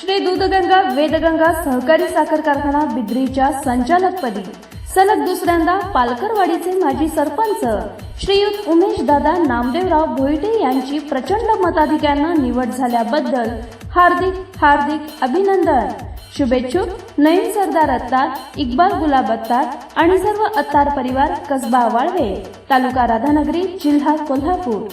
श्री दूधगंगा वेदगंगा सहकारी साखर कारखाना बिद्रीच्या संचालकपदी. सलग दुसऱ्यांदा पालकरवाडीचे माजी सरपंच श्रीयुत उमेश दादा नामदेवराव भोईटे यांची प्रचंड मताधिक्यांना निवड झाल्याबद्दल हार्दिक हार्दिक अभिनंदन. शुभेच्छुक नईन सरदार अत्तार इक्बाल गुलाब अत्तार आणि सर्व अत्तार परिवार कसबा वाळवे. तालुका राधानगरी जिल्हा कोल्हापूर.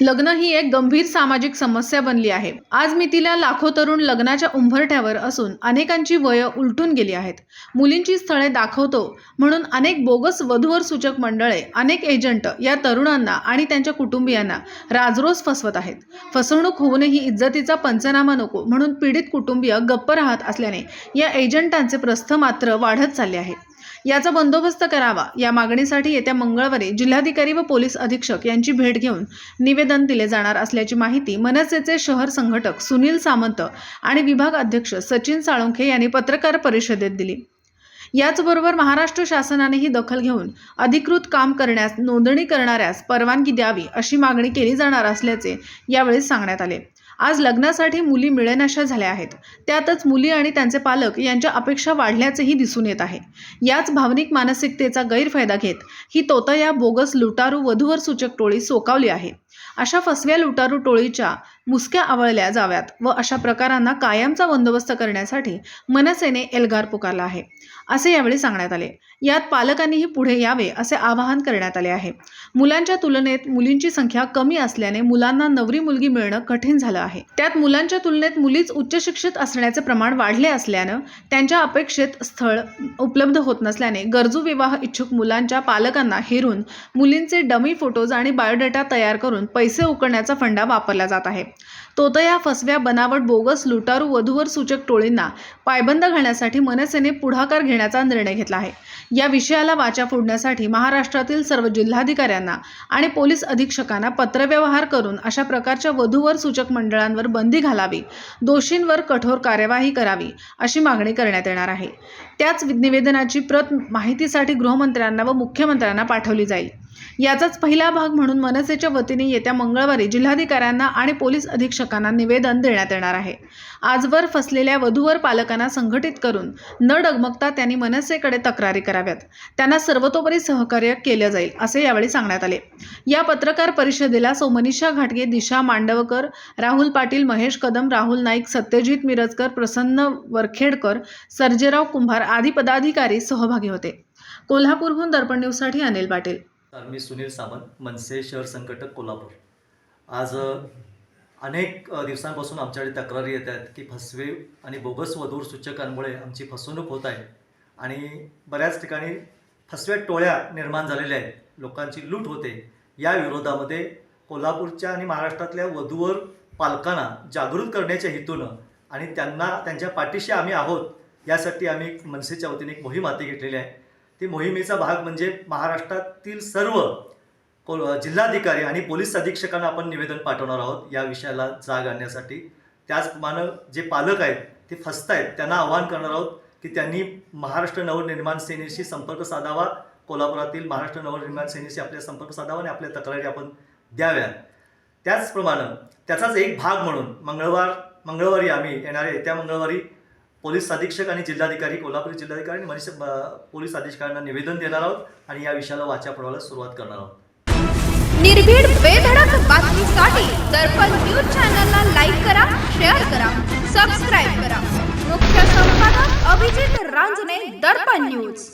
लग्न ही एक गंभीर सामाजिक समस्या बनली आहे. आज मितीला लाखो तरुण लग्नाच्या उंभरठ्यावर असून अनेकांची वय उलटून गेली आहेत. मुलींची स्थळे दाखवतो म्हणून अनेक बोगस वधूवर सूचक मंडळे अनेक एजंट या तरुणांना आणि त्यांच्या कुटुंबियांना राजरोज फसवत आहेत. फसवणूक होऊनही इज्जतीचा पंचनामा नको म्हणून पीडित कुटुंबीय गप्प राहत असल्याने या एजंटांचे प्रस्थ मात्र वाढत चालले आहे याचा बंदोबस्त करावा. या मागणीसाठी येत्या मंगळवारी जिल्हाधिकारी व पोलीस अधीक्षक यांची भेट घेऊन निवेदन दिले जाणार असल्याची माहिती मनसेचे शहर संघटक सुनील सामंत आणि विभाग अध्यक्ष सचिन साळुंखे यांनी पत्रकार परिषदेत दिली. याचबरोबर महाराष्ट्र शासनानेही दखल घेऊन अधिकृत काम करण्यास नोंदणी करणाऱ्यास परवानगी द्यावी अशी मागणी केली जाणार असल्याचे यावेळी सांगण्यात आले. आज लग्नासाठी मुली मिळेनाशा झाल्या आहेत. त्यातच मुली आणि त्यांचे पालक यांच्या अपेक्षा वाढल्याचेही दिसून येत आहे. याच भावनिक मानसिकतेचा गैरफायदा घेत ही तोतया बोगस लुटारू वधूवर सूचक टोळी सोकावली आहे. अशा फसव्या लुटारू टोळीच्या मुसक्या आवळल्या जाव्यात व अशा प्रकारांना कायमचा बंदोबस्त करण्यासाठी मनसेने एल्गार पुकारला आहे असे यावेळी सांगण्यात आले. यात पालकांनीही पुढे यावे असे आवाहन करण्यात आले आहे. मुलांच्या तुलनेत मुलींची संख्या कमी असल्याने मुलांना नवरी मुलगी मिळणं कठीण झालं आहे. त्यात मुलांच्या तुलनेत मुलीच उच्च शिक्षित असण्याचे प्रमाण वाढले असल्यानं त्यांच्या अपेक्षित स्थळ उपलब्ध होत नसल्याने गरजू विवाह इच्छुक मुलांच्या पालकांना हेरून मुलींचे डमी फोटोज आणि बायोडेटा तयार करून पैसे उकळण्याचा फंडा वापरला जात आहे. तोतया फसव्या बनावट बोगस लुटारू वधूवर सूचक टोळींना पायबंद घालण्यासाठी मनसेने पुढाकार घेण्याचा निर्णय घेतला आहे. या विषयाला वाचा फोडण्यासाठी महाराष्ट्रातील सर्व जिल्हाधिकाऱ्यांना आणि पोलीस अधीक्षकांना पत्रव्यवहार करून अशा प्रकारच्या वधूवर सूचक मंडळांवर बंदी घालावी दोषींवर कठोर कार्यवाही करावी अशी मागणी करण्यात येणार आहे. त्याच निवेदनाची प्रत माहितीसाठी गृहमंत्र्यांना व मुख्यमंत्र्यांना पाठवली जाईल. याचाच पहिला भाग म्हणून मनसेच्या वतीने येत्या मंगळवारी जिल्हाधिकाऱ्यांना आणि पोलीस अधीक्षकांना निवेदन देण्यात येणार आहे. आजवर फसलेल्या वधूवर पालकांना संघटित करून न डगमगता त्यांनी मनसेकडे तक्रारी कराव्यात. त्यांना सर्वतोपरी सहकार्य केलं जाईल असे यावेळी सांगण्यात आले. या पत्रकार परिषदेला सोमनीषा घाटगे दिशा मांडवकर राहुल पाटील महेश कदम राहुल नाईक सत्यजित मिरजकर प्रसन्न वरखेडकर सर्जेराव कुंभार आदी पदाधिकारी सहभागी होते. कोल्हापूरहून दर्पण न्यूजसाठी अनिल पाटील. तर मी सुनील सावंत मनसे शहर संघटक कोल्हापूर. आज अनेक दिवसांपासून आमच्याकडे तक्रारी येत आहेत की फसवे आणि बोगस वधूर सूचकांमुळे आमची फसवणूक होत आहे आणि बऱ्याच ठिकाणी फसव्या टोळ्या निर्माण झालेल्या आहेत. लोकांची लूट होते. या विरोधामध्ये कोल्हापूरच्या आणि महाराष्ट्रातल्या वधूवर पालकांना जागृत करण्याच्या हेतूनं आणि त्यांना त्यांच्या पाठीशी आम्ही आहोत यासाठी आम्ही एक मनसेच्या वतीने एक मोहीम हाती घेतलेली आहे. ती मोहिमेचा भाग म्हणजे महाराष्ट्रातील सर्व को जिल्हाधिकारी आणि पोलीस अधीक्षकांना आपण निवेदन पाठवणार आहोत या विषयाला जाग आणण्यासाठी. त्याचप्रमाणे जे पालक आहेत ते फसत आहेत त्यांना आवाहन करणार आहोत की त्यांनी महाराष्ट्र नवनिर्माण सेनेशी संपर्क साधावा कोल्हापुरातील महाराष्ट्र नवनिर्माण सेनेशी आपल्या संपर्क साधावा आणि आपल्या तक्रारी आपण द्याव्या त्याचप्रमाणे त्याचाच एक भाग म्हणून मंगळवार मंगळवारी आम्ही येणाऱ्या येत्या मंगळवारी पोलीस अधीक्षक आणि जिल्हाधिकारी कोल्हापूर जिल्हाधिकारी आणि मनीष पोलीस अधीक्षकांना निवेदन देणार आहोत आणि या विषयाला वाचा पडवायला सुरुवात करणार आहोत. निर्भीड बेधडक बातमीसाठी दर्पण न्यूज चॅनलला लाईक करा शेअर करा सबस्क्राईब करा. मुख्य संपादक अभिजित रांजणे दर्पण न्यूज.